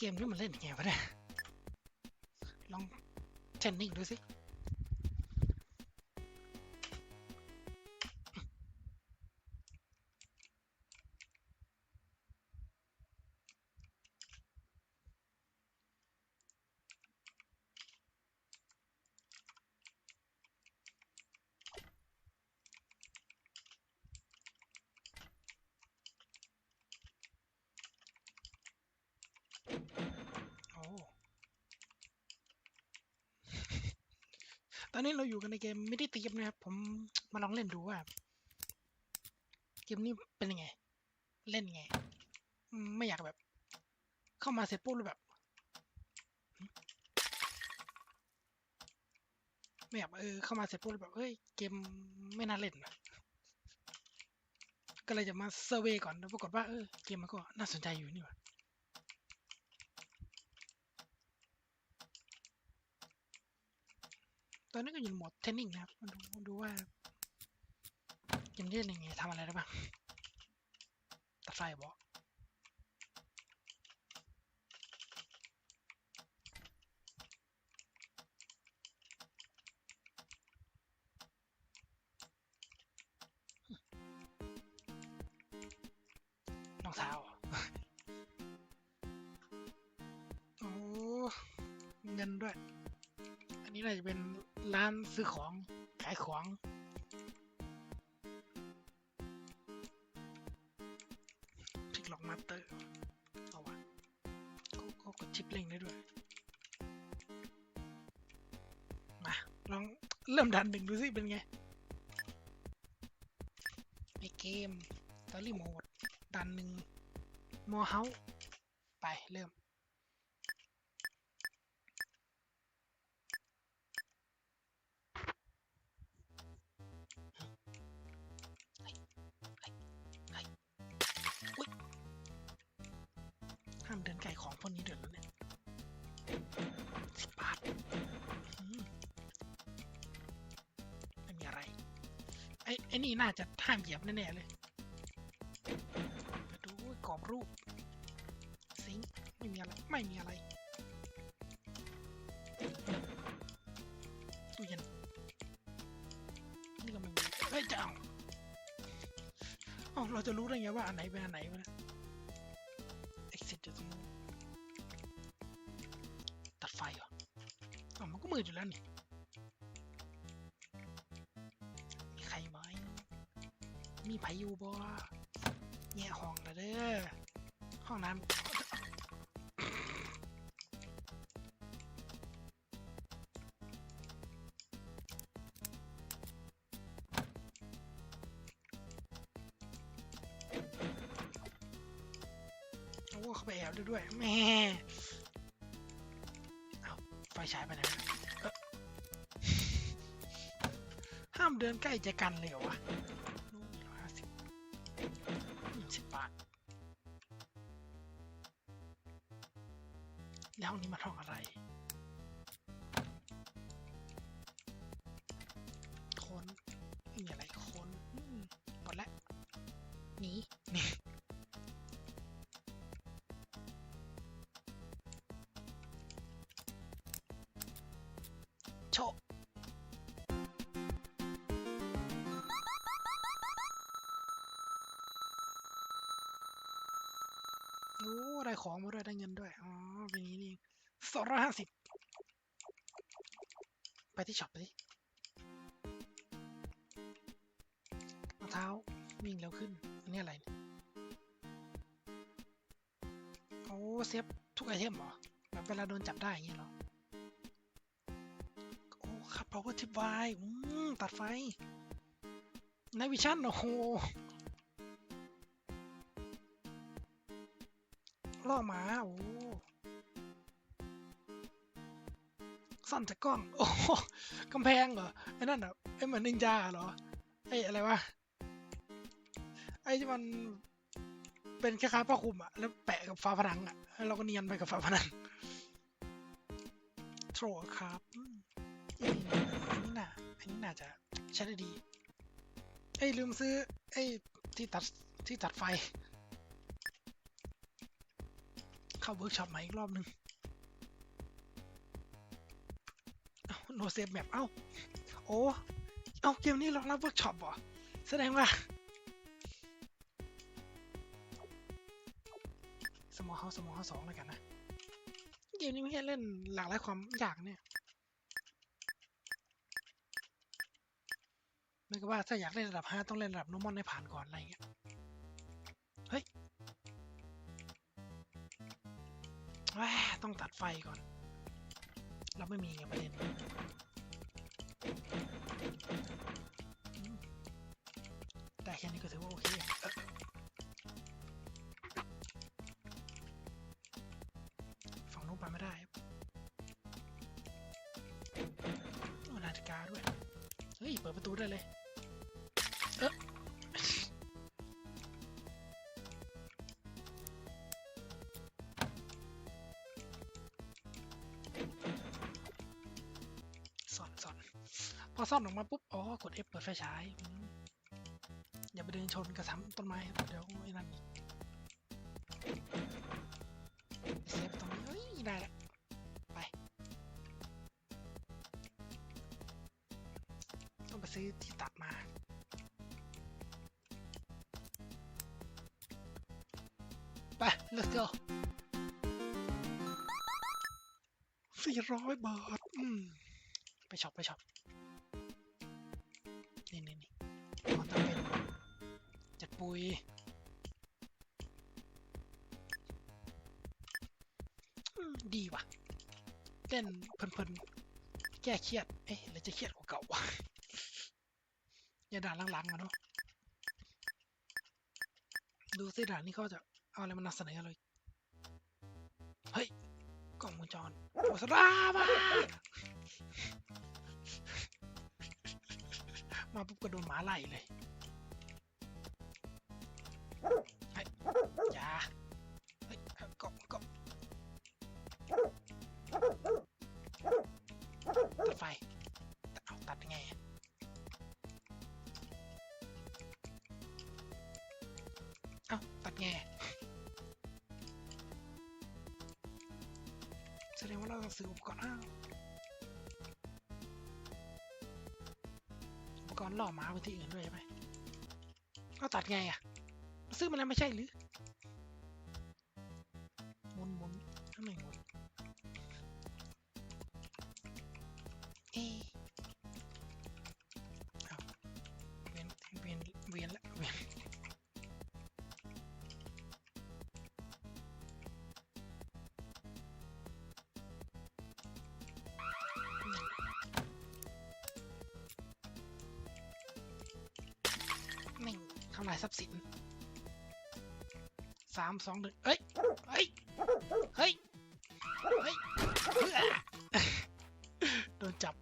เกมนี้มันเล่นยังไงวะเนี่ย ลองเทรนนิ่งดูสิ โอ้ ต อนนี้เราอยู่กันในเกมไม่ได้ตีมนะครับ ผมมาลองเล่นดูว่า เกมนี้เป็นยังไง เล่นยังไง ไม่อยากแบบ เข้ามาเสร็จปุ๊บแล้วแบบไม่อยากเออเข้ามาเสร็จปุ๊บแล้วแบบเฮ้ยเกมไม่น่าเล่นนะก็เลยจะมาเซอร์เวยก่อนแล้วปรากฏว่าเออเกมมันก็น่าสนใจอยู่นี่หว่า อนนี้ก็อยู่ในโหมดเทรนนิ่งนะครับมาดูมาดูว่าเกมนี้เล่นยังไงทำอะไรได้บ้างตัดไฟบอกรองเท้าโอ้เงินด้วย อันนี้น่าจะเป็น ร้านซื้อของขายของ พลิกล็อกมาสเตอร์ เอาวะก็ก็กดชิปเล่งได้ด้วย มา ลองเริ่มดันหนึ่งดูสิ เป็นไง ในเกมตอรี่โหมดดันหนึ่งมอเฮาไป เริ่ม ไอ้ไอ้นี่น่าจะห้ามเหยียบแน่ๆเลยมาดูกรอบรูปซิงไม่มีอะไร ไม่มีอะไรตู้เย็นนี่ก็ไม่มีเฮ้ยจะเอาเอ้าเราจะรู้ได้ไงว่าอันไหนเป็นอันไหนวะเนี่ย exit อยู่ตรงนู้นตัดไฟเหรออ๋อมันก็มืดอยู่แล้วนี่ มีไผอยู่บ่แง่ห้องละเด้อ ห้องน้ำโอ้เขาไปแอบด้วยด้วยแม่เอาไฟฉายไปไหนะห้ามเดินใกล้ใจกันเลยเหรอวะ แล้วนี่มันห้องอะไรคนไม่มีอะไรคนอืมหมดแล้วหนีหนี่โชะโอ้ได้ของมาด้วยได้เงินด้วย อ๋อ สองร้อยห้าสิบไปที่ช็อปไปดิรองเท้าวิ่งเร็วขึ้น อันนี้อะไรโอ้เซฟทุกไอเทมเหรอแบบเวลาโดนจับได้อย่างนี้เหรอ โอ้ขับ power tip y อืมตัดไฟในวิชั่นโอ้โหล่อหมา โอ้ ซ่อนจากกล้อง โอ้โหกำแพงเหรอ ไอ้นั่นอะไอ้เหมือนนินจาเหรอ ไอ้อะไรวะ ไอ้ที่มันเป็นคล้ายๆผ้าคลุมอะ แล้วแปะกับฝาผนังอะแล้วเราก็เนียนไปกับฝาผนังโทรครับอันนี้น่ะอันนี้น่าจะใช้ได้ดีเอ้ลืมซื้อ ไอ้ที่ตัดที่ตัดไฟ เข้าเวิร์กช็อปใหม่อีกรอบหนึ่ง โนเซฟแมปเอ้า โอ้เอ้าเกมนี้รองรับเวิร์กช็อปเหรอ แสดงว่า สมอลเฮาสมอลเฮาสองแล้วกันนะ เกมนี้ไม่ให้เล่นหลากหลายความอยากเนี่ยเหมือนกับว่าถ้าอยากเล่นระดับ 5 ต้องเล่นระดับ normal ให้ผ่านก่อน อะไรเงี้ย เฮ้ยต้องตัดไฟก่อน เราไม่มีไงประเด็นแต่แค่นี้ก็ถือว่าโอเคฝั่งนู้นไปไม่ได้ครับนาฬิกาด้วย เฮ้ย เปิดประตูได้เลย เอ๊ะ พอซ่อนออกมาปุ๊บ อ๋อ กด F เปิดไฟฉาย อย่าไปเดินชนกระถางต้นไม้ เดี๋ยวไอ้นั่นเซฟตรงนี้เฮ้ย ได้ละไป ต้องไปซื้อที่ตัดมาไป let's go สี่ร้อยบาท อืม ไปช็อป ไปช็อป ปุยดีว่ะเล่นเพลินๆ แก้เครียด เอ๊ะหรือจะเครียดกว่าเก่าวะอย่าด่าลังๆอะเนาะ ดูสิด่านนี้เขาจะเอาอะไรมานำเสนอเลย เฮ้ย กล้องวงจรโอสรามามาปุ๊บก็โดนหมาไล่เลยเฮ้ย อย่าเฮ้ยกบกบตัดไฟเอาตัดยังไงเอ้าตัดไงแสดงว่าเราต้องซื้ออุปกรณ์อ้าอุปกรณ์ล่อหมาไปที่อื่นด้วยใช่ไหมก็ตัดไงอะ ซื้อมาแล้วไม่ใช่หรือหมุนหมุนทำไมหมุนเอ๊ะอ้าวเวียนเวียนเวียนละเวียนไม่งทำลายทรัพย์สิน สามสองหนึ่งเอ้ย เฮ้ย เฮ้ย เฮ้ย โดนจับ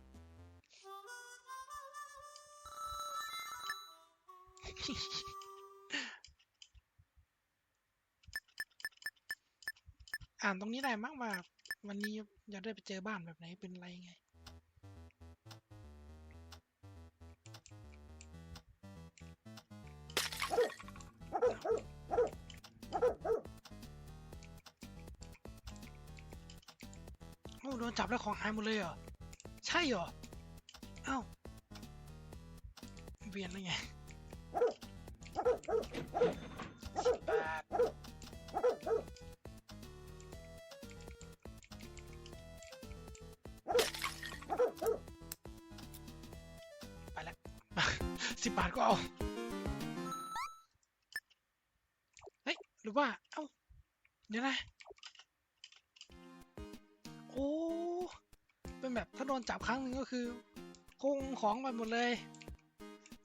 อ่านตรงนี้ได้มั้งว่า วันนี้อยากได้ไปเจอบ้านแบบไหนเป็นไรไง จับแล้วของหายหมดเลยเหรอ ใช่เหรอ เอ้าเวียนแล้วไงไปแล้วสิบบาทก็เอา เฮ้ย หรือว่า เอ้า เดี๋ยวนะ โอ้ เป็นแบบถ้าโดนจับครั้งหนึ่งก็คือคงของไปหมดเลย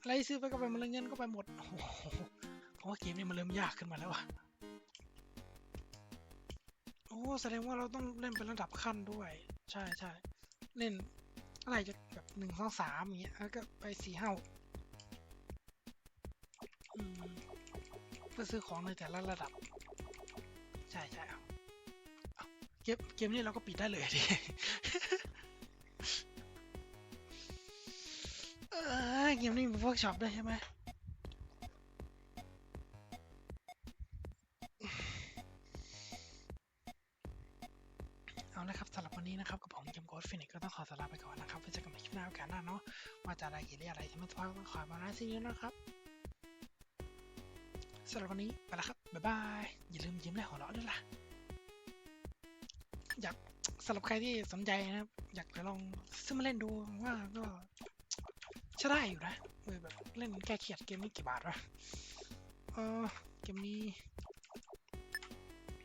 อะไรซื้อไปก็ไปหมดเลยเงินก็ไปหมดโอ้โหเพราะว่าเกมนี้มันเริ่มยากขึ้นมาแล้วอะโอ้แสดงว่าเราต้องเล่นเป็นระดับขั้นด้วย ใช่ใช่เล่นอะไรจะแบบหนึ่งสองสามอย่างเงี้ยแล้วก็ไปสี่ห้าเพื่อซื้อของในแต่ละระดับ ใช่ใช่เอาเอาเกมเกมนี้เราก็ปิดได้เลยดิ เออเกมนี้มีเวิร์กช็อปด้วยใช่ไหมเอาละครับสำหรับวันนี้นะครับกับผมเกมโกดฟินิกก็ต้องขอสลาไปก่อนนะครับไว้เจอกันใหม่คลิปหน้าโอกาสหน้าเนาะว่าจะอะไรกี่เรื่องอะไรที่ไม่ต้องขอมาหน้าซีนี้นะครับสำหรับวันนี้ไปแล้วครับบ๊ายบายอย่าลืมยิ้มและหัวเราะด้วยล่ะอยากสำหรับใครที่สนใจนะครับ อยากจะลองซื้อมาเล่นดูว่าก็ ช้ได้อยู่นะเออแบบเล่นแก้เครียดเกมนี้กี่บาทวะเออเกมนี้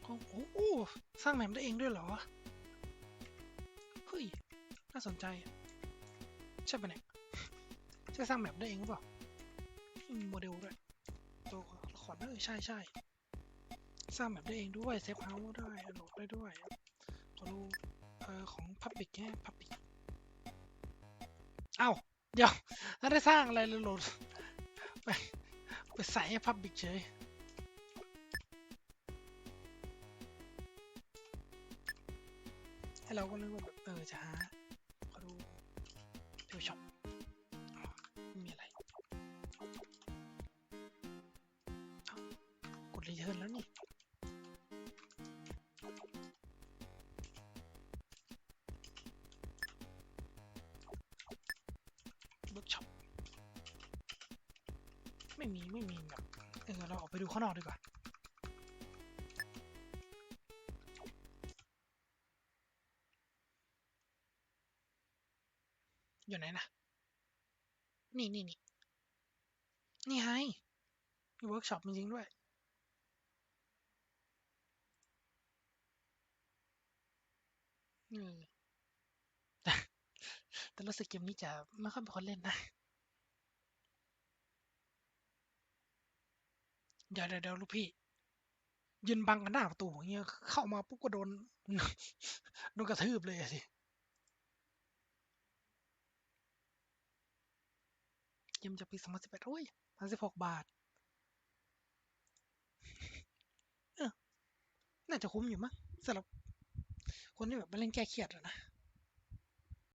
โอ้โหสร้างแมปได้เองด้วยเหรอ เฮ้ย น่าสนใจ ใช่ปะเนี่ยใช่สร้างแมปได้เองหรือเปล่าโมเดลด้วย ตัวละครเออใช่ใช่สร้างแมปได้เองด้วยเซฟเฮาส์ได้โหลดได้ด้วยขอดูเอ่อของ Public แค่ Public เอ้า เดี๋ยวแล้วได้สร้างอะไรเลยโหลดไปไปใส่ให้ Public เฉยให้เราก็นึกว่าแบบเออจะหาขอดูเทลช็อปมีอะไรกดรีเทิร์นแล้วนี่ ไม่มีไม่มีแบบเออเราออกไปดูข้างนอกดีกว่าอยู่ไหนนะ นี่นี่นี่นี่ไงมีเวิร์กช็อปจริงๆด้วยอืมแต่แต่รู้สึกเกมนี้จะไม่ค่อยเป็นคนเล่นนะ เดี๋ยวเดี๋ยวเดี๋ยวลูกพี่ ยืนบังกันหน้าประตูอย่างเงี้ยเข้ามาปุ๊บก็โดนโดนกระทืบเลยสิเกมจากปี2018โอ้ย36บาทเออน่าจะคุ้มอยู่มั้งสำหรับคนที่แบบมาเล่นแก้เครียดอะนะ